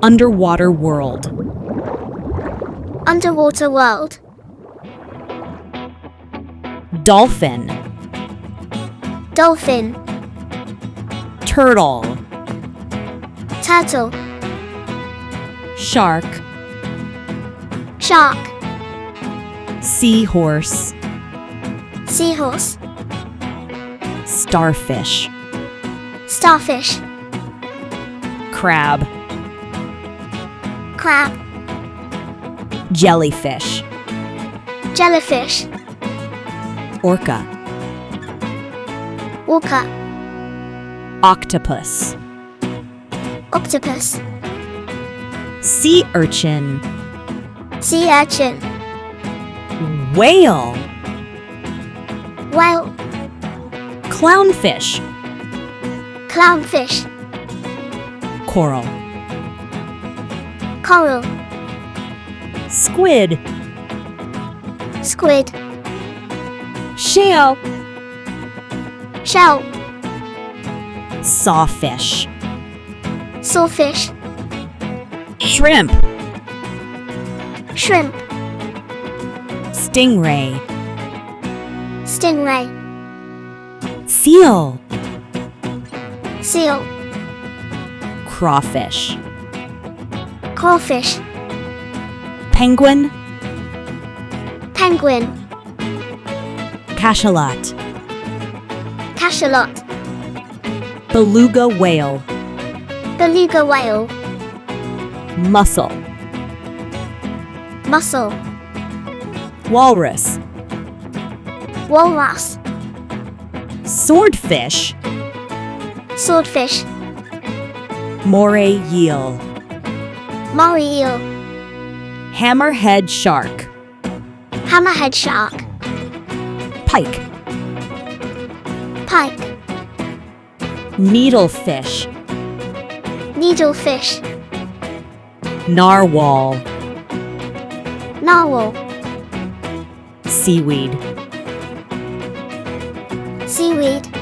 Underwater World. Underwater World. Dolphin. Dolphin. Turtle. Turtle. Shark. Shark. Seahorse. Seahorse. Starfish. Starfish. Crab. Crab. Jellyfish. Jellyfish. Orca. Orca. Octopus. Octopus. Sea urchin. Sea urchin. Whale. Whale. Clownfish. Clownfish. Coral. Coral. Squid. Squid. Shell. Shell. Sawfish. Sawfish. Shrimp. Shrimp. Stingray. Stingray. Seal. Seal. Crawfish. Crawfish. Penguin. Penguin. Cachalot. Cachalot. Beluga whale. Beluga whale. Mussel. Mussel. Walrus. Walrus. Swordfish. Swordfish. Moray eel. Moray eel. Hammerhead shark. Hammerhead shark. Pike. Pike. Needlefish. Needlefish. Narwhal. Narwhal. Seaweed. Seaweed.